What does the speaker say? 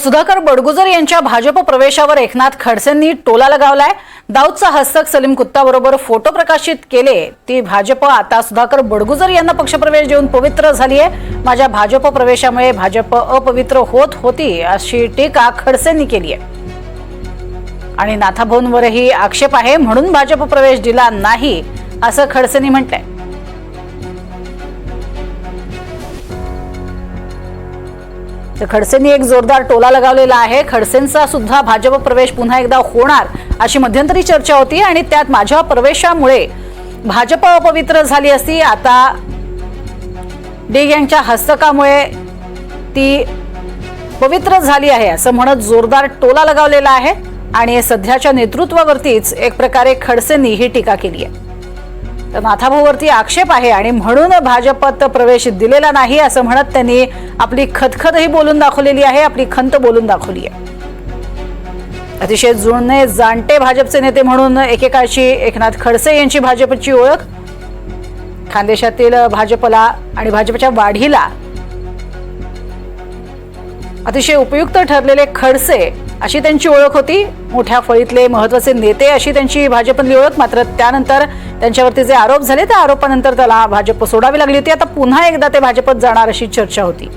सुधाकर बडगुजर यांच्या भाजप प्रवेशावर एकनाथ खडसेंनी टोला लगावलाय. दाऊदचा हस्तक सलीम कुत्ताबरोबर फोटो प्रकाशित केले. ती भाजप आता सुधाकर बडगुजर यांना पक्षप्रवेश देऊन पवित्र झाली आहे माझ्या भाजप प्रवेशामुळे भाजप अपवित्र होत होती अशी टीका खडसेंनी केली आहे आणि नाथाभोंवरही आक्षेप आहे म्हणून भाजप प्रवेश दिला नाही असं खडसेंनी म्हटलंय. तर खडसेंनी एक जोरदार टोला लगावलेला आहे. खडसेंचा सुद्धा भाजप प्रवेश पुन्हा एकदा होणार अशी मध्यंतरी चर्चा होती आणि त्यात माझ्या प्रवेशामुळे भाजप अपवित्र झाली असती. आता डी गँगच्या हस्तकामुळे ती पवित्र झाली आहे असं म्हणत जोरदार टोला लगावलेला आहे आणि सध्याच्या नेतृत्वावरतीच एक प्रकारे खडसेंनी ही टीका केली आहे. तर नाथाभाऊवरती आक्षेप आहे आणि म्हणून भाजपात प्रवेश दिलेला नाही असं म्हणत त्यांनी आपली खतखतही बोलून दाखवलेली आहे आपली खंत बोलून दाखवली आहे. अतिशय जुळणे जाणते भाजपचे नेते म्हणून एकेकाळची एकनाथ खडसे यांची भाजपची ओळख. खानदेशातील भाजपला आणि भाजपच्या वाढीला अतिशय उपयुक्त ठरलेले खडसे अशी त्यांची ओळख होती. मोठ्या फळीतले महत्त्वाचे नेते अशी त्यांची भाजपमधली ओळख मात्र त्यानंतर त्यांच्यावरती जे आरोप झाले त्या आरोपानंतर त्याला भाजप सोडावी लागली होती. आता पुन्हा एकदा ते भाजपत जाणार अशी चर्चा होती.